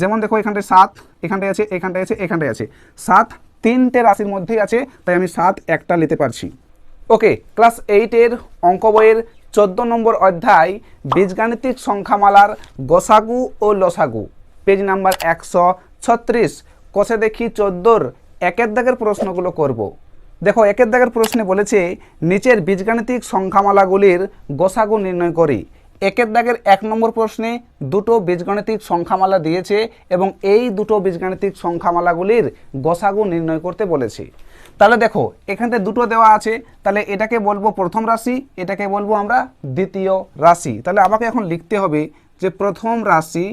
যেমন দেখো এখানটায় সাত, এখানটায় আছে এখানটায় আছে এখানটায় আছে। সাত তিনটে রাশির মধ্যেই আছে, তাই আমি সাত একটা নিতে পারছি। ওকে, ক্লাস এইটের অঙ্ক বইয়ের চোদ্দ নম্বর অধ্যায়, বীজগাণিতিক সংখ্যামালার গসাগু ও লসাগু। পেজ নাম্বার একশো ছত্রিশ, কষে দেখি চোদ্দোর একের দাগের প্রশ্নগুলো করব। দেখো, একের দাগের প্রশ্নে বলেছে, নিচের বীজগাণিতিক সংখ্যামালাগুলির গসাগু নির্ণয় করি। একের দাগের এক নম্বর প্রশ্নে দুটো বীজগাণিতিক সংখ্যামালা দিয়েছে এবং এই দুটো বীজগাণিতিক সংখ্যামালাগুলির গসাগু নির্ণয় করতে বলেছে। তাহলে দেখো এখানতে দুটো দেওয়া আছে, তাহলে এটাকে বলব প্রথম রাশি, এটাকে বলব আমরা দ্বিতীয় রাশি। তাহলে আমাকে এখন লিখতে হবে যে প্রথম রাশি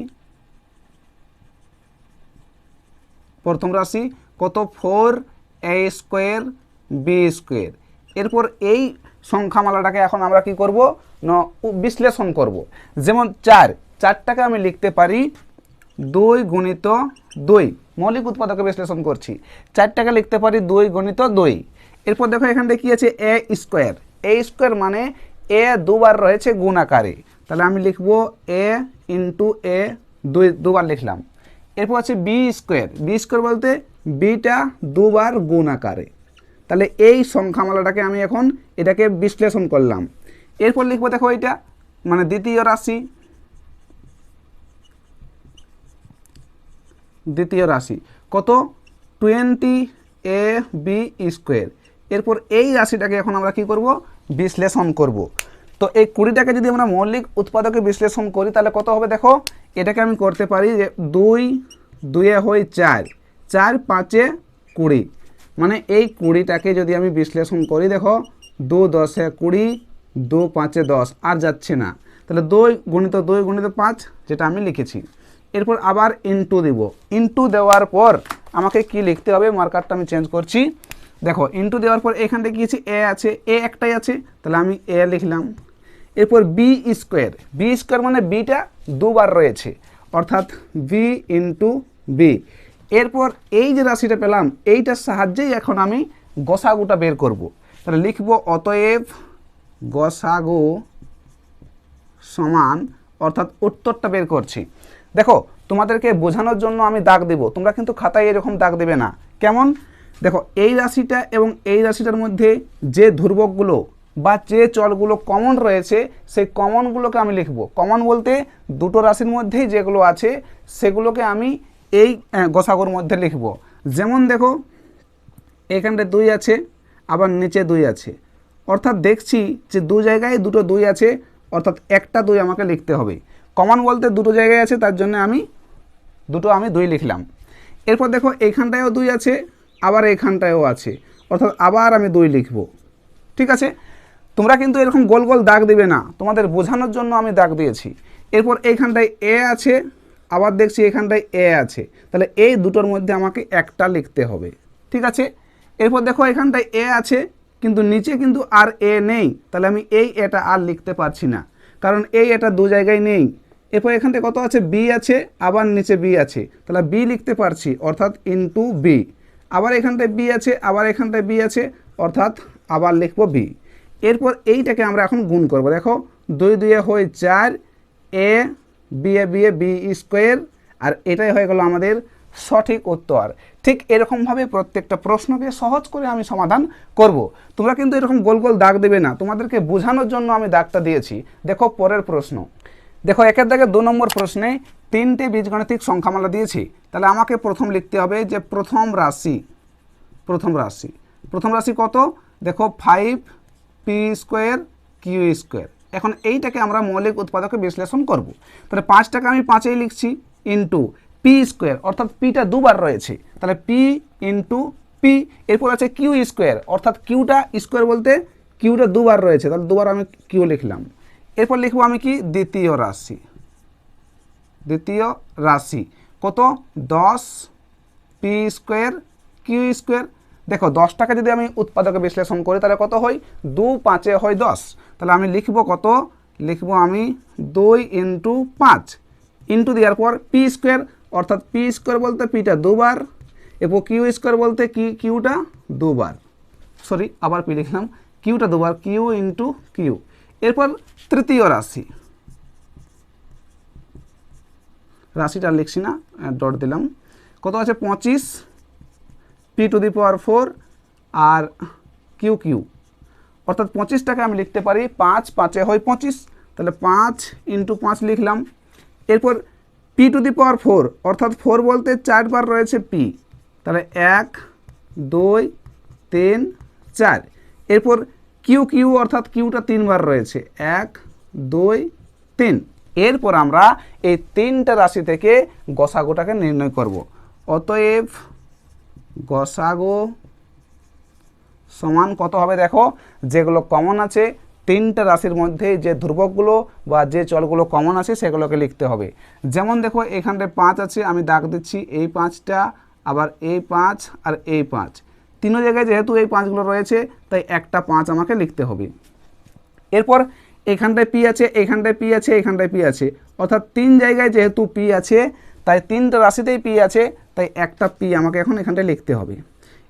প্রথম রাশি কত? Four A square B square. এরপর এই সংখ্যামালাটাকে এখন আমরা কি করব? না বিশ্লেষণ করব। যেমন চার, চারটাকে আমি লিখতে পারি দুই গুণিত দুই। মৌলিক উৎপাদকে বিশ্লেষণ করছি। চারটাকে লিখতে পারি দুই গণিত দুই। এরপর দেখো এখানটা কি আছে? এ স্কোয়ার। এ স্কোয়ার মানে এ দুবার রয়েছে গুণ আকারে। তাহলে আমি লিখব এ ইন্টু এ দুই, দুবার লিখলাম। এরপর আছে বি স্কোয়ার। বি স্কোয়ার বলতে বিটা দুবার গুণ আকারে। তাহলে এই সংখ্যামালাটাকে আমি এখন এটাকে বিশ্লেষণ করলাম। এরপর লিখব দেখো এটা মানে দ্বিতীয় রাশি। দ্বিতীয় রাশি। কত? টোয়েন্টি এ বি স্কোয়ার এরপর এই রাশিটাকে এখন আমরা কি করব? বিশ্লেষণ করব। তো এই কুড়িটাকে যদি আমরা মৌলিক উৎপাদকে বিশ্লেষণ করি, তাহলে কত হবে দেখো? এটাকে আমি করতে পারি যে দুই, দুয়ে হয় চার। চার পাঁচে কুড়ি। মানে এই কুড়িটাকে যদি আমি বিশ্লেষণ করি, দেখো, দু দশে কুড়ি, দু পাঁচে দশ, আর যাচ্ছে না। তাহলে দুই গুণিত দুই গুণিত পাঁচ, যেটা আমি লিখেছি। এরপর আবার ইনটু দিব। ইনটু দেওয়ার পর আমাকে কি লিখতে হবে? মার্কারটা আমি চেঞ্জ করছি। দেখো ইনটু দেওয়ার পর এখানটা কি আছে? এ আছে। এ একটাই আছে। তাহলে আমি এ লিখলাম। এরপর বি স্কোয়ার বি স্কোয়ার মানে বিটা দুবার রয়েছে। অর্থাৎ বি ইন্টু বি এরপর এই যে রাশিটা পেলাম, এইটার সাহায্যেই এখন আমি গসাগুটা বের করব। তাহলে লিখব, অতএব গসাগু সমান, অর্থাৎ উত্তরটা বের করছি। দেখো, তোমাদেরকে বোঝানোর জন্য আমি দাগ দেব। তোমরা কিন্তু খাতায় এরকম দাগ দেবে না। কেমন? দেখো, এই রাশিটা এবং এই রাশিটার মধ্যে যে ধ্রুবকগুলো বা যে চলগুলো কমন রয়েছে, সেই কমনগুলোকে আমি লিখব। কমন বলতে দুটো রাশির মধ্যেই যেগুলো আছে, সেগুলোকে আমি এই আহ, গসাগুর মধ্যে লিখব। যেমন দেখো এখানটা দুই আছে আবার নিচে দুই আছে। অর্থাৎ দেখছি যে দু জায়গায় দুটো দুই আছে অর্থাৎ একটা দুই আমাকে লিখতে হবে। কমন বলতে দুটো জায়গায় আছে তার জন্য আমি দুটো আমি দুই লিখলাম। এরপর দেখো এইখানটায়ও দুই আছে আবার এইখানটায়ও আছে। অর্থাৎ আবার আমি দুই লিখব। ঠিক আছে? তোমরা কিন্তু এরকম গোল গোল দাগ দিবে না। তোমাদের বোঝানোর জন্য আমি দাগ দিয়েছি। এরপর এইখানটায় এ আছে আবার দেখছি এখানটায় এ আছে। তাহলে এই দুটোর মধ্যে আমাকে একটা লিখতে হবে। ঠিক আছে? এরপর দেখো এখানটায় এ আছে, কিন্তু নিচে কিন্তু আর এ নেই। তাহলে আমি এই এটা আর লিখতে পারছি না। কারণ এই এটা দু জায়গায় নেই। এরপর এখানটায় কত আছে? বি আছে, আবার নিচে বি আছে। তাহলে বি লিখতে পারছি, অর্থাৎ ইনটু বি আবার এখানটায় বি আছে, আবার এখানটায় বি আছে, অর্থাৎ আবার লিখব বি এরপর এইটাকে আমরা এখন গুণ করব। দেখো, দুই দুয়ে হয় চার, A B A B A B square, আর এটাই হয়ে গেল আমাদের সঠিক উত্তর। ঠিক এরকমভাবে প্রত্যেকটা প্রশ্নকে সহজ করে আমি সমাধান করব। তোমরা কিন্তু এরকম গোল গোল দাগ দেবে না। তোমাদেরকে বোঝানোর জন্য আমি দাগটা দিয়েছি। দেখো পরের প্রশ্ন। দেখো একের দাগে দু নম্বর প্রশ্নে তিনটে বীজগণিতিক সংখ্যামালা দিয়েছি। তাহলে আমাকে প্রথম লিখতে হবে যে প্রথম রাশি প্রথম রাশি। প্রথম রাশি কত? দেখো five P square Q square এখন এইটাকে আমরা মৌলিক উৎপাদকে বিশ্লেষণ করব। তাহলে পাঁচটাকে আমি পাঁচেই লিখছি ইন্টু পি স্কোয়ার অর্থাৎ পিটা দুবার রয়েছে। তাহলে পি ইন্টু পি এরপর আছে কিউ স্কোয়ার অর্থাৎ কিউটা স্কোয়ার বলতে কিউটা দুবার রয়েছে। তাহলে দুবার আমি কিউ লিখলাম। এরপর লিখব আমি কি? দ্বিতীয় রাশি। দ্বিতীয় রাশি। কত? দশ পি স্কোয়ার কিউ স্কোয়ার দেখো দশটাকে যদি আমি উৎপাদকে বিশ্লেষণ করি, তাহলে কত হয়? দু পাঁচে হয় দশ। তাহলে আমি লিখব কত? লিখব আমি দুই ইন্টু পাঁচ। ইন্টু দেওয়ার পর পি স্কোয়ার, অর্থাৎ পি স্কোয়ার বলতে পিটা দুবার, এবং কিউ স্কোয়ার বলতে কি, কিউটা দুবার। সরি, আবার পি লিখলাম। কিউটা দুবার, কিউ ইন্টু কিউ। এরপর তৃতীয় রাশি। রাশিটা লিখছি না ডট দিলাম। কত আছে? পঁচিশ। P to the power four R Q Q অর্থাৎ পঁচিশটাকে আমি লিখতে পারি, পাঁচ, পাঁচে হয় পঁচিশ। তাহলে পাঁচ ইন্টু পাঁচ লিখলাম। এরপর P to the power four অর্থাৎ ফোর বলতে চারবার রয়েছে পি তাহলে এক, দুই, তিন, চার। এরপর কিউ কিউ অর্থাৎ কিউটা তিনবার রয়েছে। এক, দুই, তিন। এরপর আমরা এই তিনটা রাশি থেকে গসাগুটাকে নির্ণয় করব। অতএব গসাগো সমান কত হবে দেখো? যেগুলো কমন আছে, তিনটা রাশির মধ্যে যে ধ্রুবকগুলো বা যে চলগুলো কমন আছে, সেগুলোকে লিখতে হবে। যেমন দেখো এখানটায় পাঁচ আছে, আমি দাগ দিচ্ছি, এই পাঁচটা, আবার এই পাঁচ আর এই পাঁচ। তিনও জায়গায় যেহেতু এই পাঁচগুলো রয়েছে, তাই একটা পাঁচ আমাকে লিখতে হবে। এরপর এখানটায় পি আছে, এখানটায় পি আছে, এখানটায় পি আছে। অর্থাৎ তিন জায়গায় যেহেতু পি আছে তাই তিনটা রাশিতেই পি আছে, তাই একটা পি আমাকে এখন এখানটায় লিখতে হবে।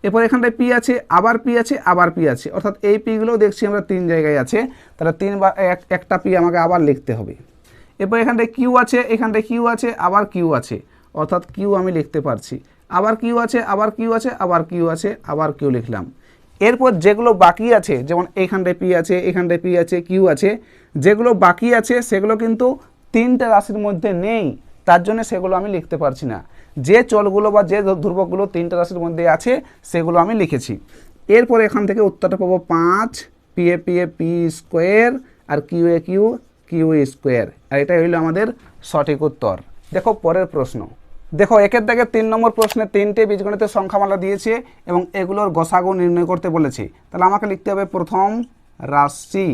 এরপর এখানটায় পি আছে, আবার পি আছে, আবার পি আছে। অর্থাৎ এই পিগুলোও দেখছি আমরা তিন জায়গায় আছে, তাহলে তিনবার এক- একটা পি আমাকে আবার লিখতে হবে। এরপর এখানটায় কিউ আছে, এখানটায় কিউ আছে, আবার কিউ আছে। অর্থাৎ কিউ আমি লিখতে পারছি। আবার কিউ আছে, আবার কিউ আছে, আবার কিউ আছে, আবার কিউ লিখলাম। এরপর যেগুলো বাকি আছে, যেমন এইখানটায় পি আছে, এখানটায় পি আছে কিউ আছে, যেগুলো বাকি আছে, সেগুলো কিন্তু তিনটা রাশির মধ্যে নেই। তার জন্য সেগুলো আমি লিখতে পারছি না। যে চলগুলো বা যে ধ্রুবকগুলো তিনটা রাশির মধ্যে আছে, সেগুলো আমি লিখেছি। এরপর এখান থেকে উত্তরটা পাবো পাঁচ P A P A P square R Q A Q Q square আর এটাই হইল আমাদের সঠিক উত্তর। দেখো পরের প্রশ্ন। দেখো একের দাগে তিন নম্বর প্রশ্নে তিনটে বীজগণিতের সংখ্যামালা দিয়েছে এবং এগুলোর গসাগু নির্ণয় করতে বলেছে। তাহলে আমাকে লিখতে হবে প্রথম রাশি।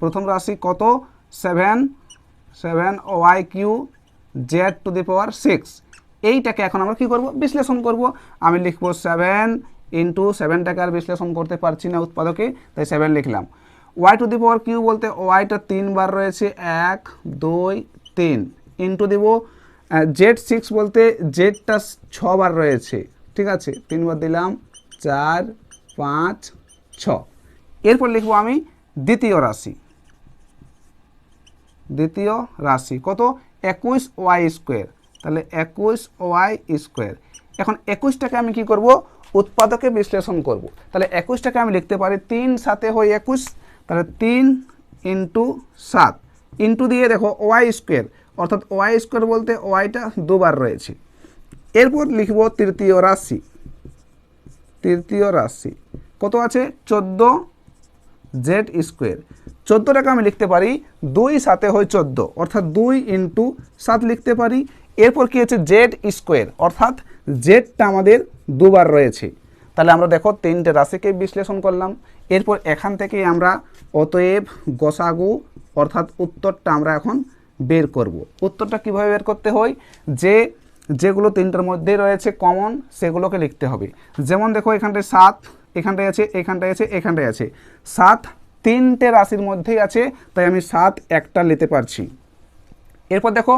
প্রথম রাশি কত? Seven seven Y Q Z to the power six. এইটাকে এখন আমরা কী করব? বিশ্লেষণ করব। আমি লিখব সেভেন ইন্টু সেভেনটাকে আর বিশ্লেষণ করতে পারছি না উৎপাদকে, তাই সেভেন লিখলাম। Y to the power Q বলতে ওয়াইটা তিনবার রয়েছে, এক, দুই, তিন। ইন্টু দিব জেড সিক্স বলতে জেডটা ছবার রয়েছে, ঠিক আছে? তিনবার দিলাম, চার, পাঁচ, ছ। এরপর লিখব আমি দ্বিতীয় রাশি। দ্বিতীয় রাশি, কত? একুশ ওয়াই স্কোয়ার। তাহলে একুশ ওয়াই স্কোয়ার। এখন একুশটাকে আমি কি করব? উৎপাদকে বিশ্লেষণ করব। তাহলে একুশটাকে আমি লিখতে পারি তিন সাথে হয় একুশ, তাহলে তিন ইন্টু সাত। ইন্টু দিয়ে দেখো ওয়াই স্কোয়ার, অর্থাৎ ওয়াই স্কোয়ার বলতে ওয়াইটা দুবার রয়েছে। এরপর লিখব তৃতীয় রাশি। তৃতীয় রাশি, কত আছে? চোদ্দ জেড স্কোয়ার। চোদ্দোটাকে আমি লিখতে পারি, দুই সাথে হয় চোদ্দ, অর্থাৎ দুই ইন্টু সাত লিখতে পারি। এরপর কি হচ্ছে? জেড স্কোয়ার, অর্থাৎ জেডটা আমাদের দুবার রয়েছে। তাহলে আমরা দেখো, তিনটে রাশিকে বিশ্লেষণ করলাম। এরপর এখান থেকে আমরা অতএব গসাগু, অর্থাৎ উত্তরটা আমরা এখন বের করব। উত্তরটা কীভাবে বের করতে হয়? যে যেগুলো তিনটার মধ্যে রয়েছে কমন, সেগুলোকে লিখতে হবে। যেমন দেখো, এখানটায় সাত, এখানটায় আছে এখানটায় আছে এখানটায় আছে। সাত তিনটে রাশির মধ্যেই আছে, তাই আমি সাত একটা নিতে পারছি। এরপর দেখো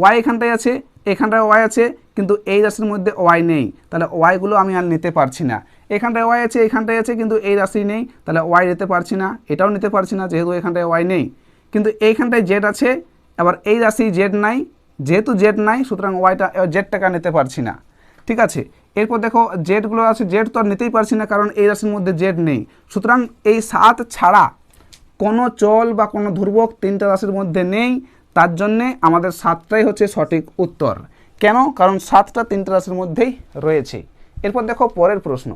ওয়াই এখানটায় আছে, এখানটায় ওয়াই আছে, কিন্তু এই রাশির মধ্যে ওয়াই নেই, তাহলে ওয়াইগুলো আমি আর নিতে পারছি না। এখানটায় ওয়াই আছে, এখানটায় আছে, কিন্তু এই রাশি নেই, তাহলে ওয়াই নিতে পারছি না, এটাও নিতে পারছি না, যেহেতু এখানটায় ওয়াই নেই। কিন্তু এইখানটায় জেড আছে, আবার এই রাশি জেড নাই, যেহেতু জেড নাই, সুতরাং ওয়াইটা জেডটাকে নিতে পারছি না। ঠিক আছে? এরপর দেখো জেডগুলো আছে জেড তো আর নিতেই পারছি না, কারণ এই রাশির মধ্যে জেড নেই। সুতরাং এই সাত ছাড়া কোনো চল বা কোনো ধ্রুবক তিনটা রাশির মধ্যে নেই, তার জন্যে আমাদের সাতটাই হচ্ছে সঠিক উত্তর। কেন? কারণ সাতটা তিনটা রাশির মধ্যেই রয়েছে। এরপর দেখো, পরের প্রশ্ন।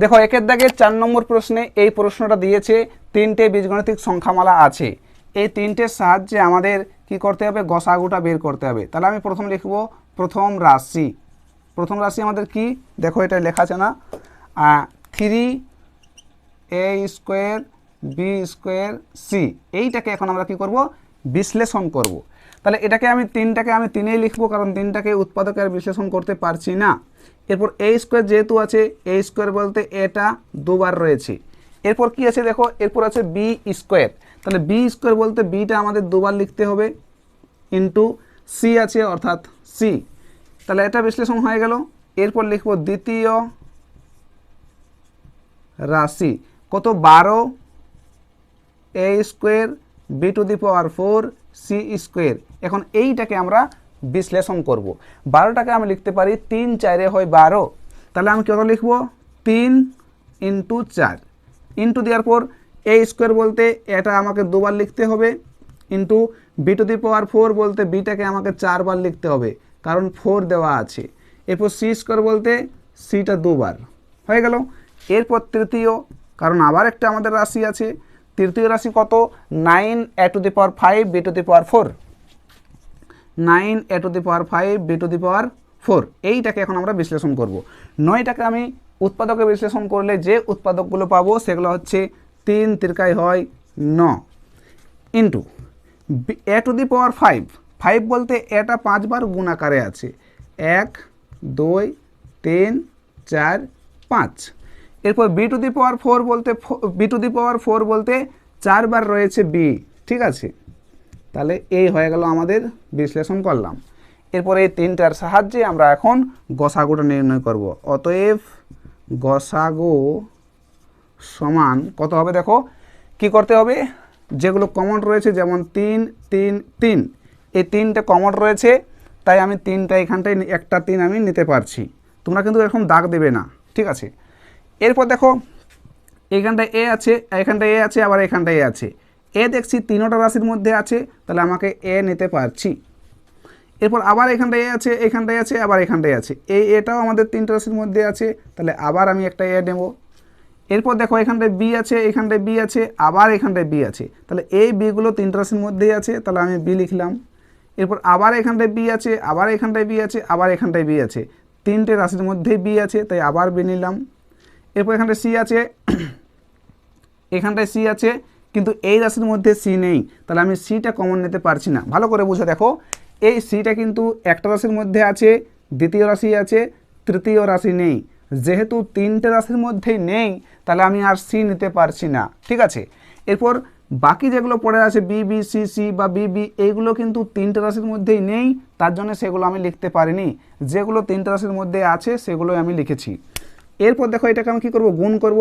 দেখো, একের দাগে চার নম্বর প্রশ্নে এই প্রশ্নটা দিয়েছে, তিনটে বীজগণিতিক সংখ্যামালা আছে। এই তিনটের সাহায্যে আমাদের কি করতে হবে? গসাগুটা বের করতে হবে। তাহলে আমি প্রথম লিখব প্রথম রাশি। প্রথম রাশি আমাদের কি? দেখো এটা লেখা আছে না। Three A square B square C এইটাকে এখন আমরা কি করব? বিশ্লেষণ করব। তাহলে এটাকে আমি তিনটাকে আমি তিনেই লিখব, কারণ তিনটাকে উৎপাদকে আর বিশ্লেষণ করতে পারছি না। এরপর এ স্কোয়ার যেহেতু আছে এ স্কোয়ার বলতে এটা দুবার রয়েছে। এরপর কি আছে দেখো? এরপর আছে বি স্কোয়ার তাহলে বি স্কোয়ার বলতে বিটা আমাদের দুবার লিখতে হবে। ইন্টু সি আছে, অর্থাৎ সি তাহলে এটা বিশ্লেষণ হয়ে গেল। এরপর লিখব দ্বিতীয় রাশি। কত? বারো। A square B to the power four C square এখন এইটাকে আমরা বিশ্লেষণ করব। বারোটাকে আমি লিখতে পারি তিন চারে হয় বারো। তাহলে আমি কত লিখব? তিন ইন্টু চার। ইন্টু দেওয়ার পর এ স্কোয়ার বলতে এটা আমাকে দুবার লিখতে হবে। Into B to the power four বলতে বিটাকে আমাকে চারবার লিখতে হবে। কারণ ফোর দেওয়া আছে। এরপর সি স্কোয়ার বলতে সিটা দুবার। হয়ে গেল। এরপর তৃতীয়, কারণ আবার একটা আমাদের রাশি আছে। তৃতীয় রাশি কত? Nine A to the power five, B to the power four. Nine A to the power five, B to the power four. এইটাকে এখন আমরা বিশ্লেষণ করব। নয়টাকে আমি উৎপাদকে বিশ্লেষণ করলে যে উৎপাদকগুলো পাবো, সেগুলো হচ্ছে তিন তিরকায় হয় ন। Into A to the power five five বলতে এটা পাঁচবার গুণ আছে। এক, দুই, তিন, চার, পাঁচ। এরপর B to the power four বলতে B to the power four বলতে চারবার রয়েছে বি ঠিক আছে? তাহলে এই হয়ে গেল আমাদের বিশ্লেষণ করলাম। এরপরে এই তিনটার সাহায্যে আমরা এখন গসাগুটা নির্ণয় করব। অতএব গসাগু সমান কত হবে দেখো? কি করতে হবে? যেগুলো কমন রয়েছে, যেমন তিন তিন তিন। এই তিনটে কমন রয়েছে, তাই আমি তিনটা এখানটায় একটা তিন আমি নিতে পারছি। তোমরা কিন্তু এরকম দাগ দেবে না, ঠিক আছে? এরপর দেখো এইখানটায় এ আছে, এখানটায় এ আছে, আবার এখানটায় এ আছে। এ দেখছি তিনোটা রাশির মধ্যে আছে, তাহলে আমাকে এ নিতে পারছি। এরপর আবার এখানটায় এ আছে, এখানটায় আছে, আবার এখানটায় আছে। এই এটাও আমাদের তিনটা রাশির মধ্যে আছে, তাহলে আবার আমি একটা এ নেব। এরপর দেখো, এখানটায় বি আছে, এখানটায় বি আছে, আবার এখানটায় বি আছে। তাহলে এই বিগুলো তিনটা রাশির মধ্যেই আছে, তাহলে আমি বি লিখলাম। এরপর আবার এখানটায় বি আছে, আবার এখানটায় বি আছে, আবার এখানটায় বি আছে। তিনটে রাশির মধ্যেই বি আছে, তাই আবার বি নিলাম। এরপর এখানটায় সি আছে, এখানটায় সি আছে, কিন্তু এই রাশির মধ্যে সি নেই। তাহলে আমি সিটা কমন নিতে পারছি না। ভালো করে বুঝে দেখো, এই সিটা কিন্তু একটা রাশির মধ্যে আছে, দ্বিতীয় রাশি আছে, তৃতীয় রাশি নেই। যেহেতু তিনটে রাশির মধ্যেই নেই, তাহলে আমি আর সি নিতে পারছি না। ঠিক আছে? এরপর বাকি যেগুলো পড়ে আছে বিবি বি সি সি বা বিবি এইগুলো কিন্তু তিনটে রাশির মধ্যেই নেই, তার জন্য সেগুলো আমি লিখতে পারিনি। যেগুলো তিনটে রাশির মধ্যে আছে, সেগুলোই আমি লিখেছি। এরপর দেখো এটাকে আমি কী করব? গুণ করব।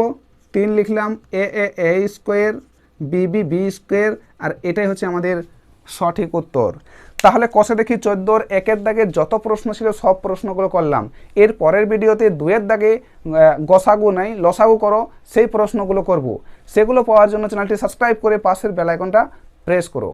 তিন লিখলাম A A A square B B B square আর এটাই হচ্ছে আমাদের সঠিক উত্তর। তাহলে কষে দেখি চোদ্দোর একের দাগে যত প্রশ্ন ছিল সব প্রশ্নগুলো করলাম। এর পরের ভিডিওতে দুয়ের দাগে গসাগু নাই, লসাগু করো, সেই প্রশ্নগুলো করব। সেগুলো পাওয়ার জন্য চ্যানেলটি সাবস্ক্রাইব করে পাশের বেলাইকনটা প্রেস করো।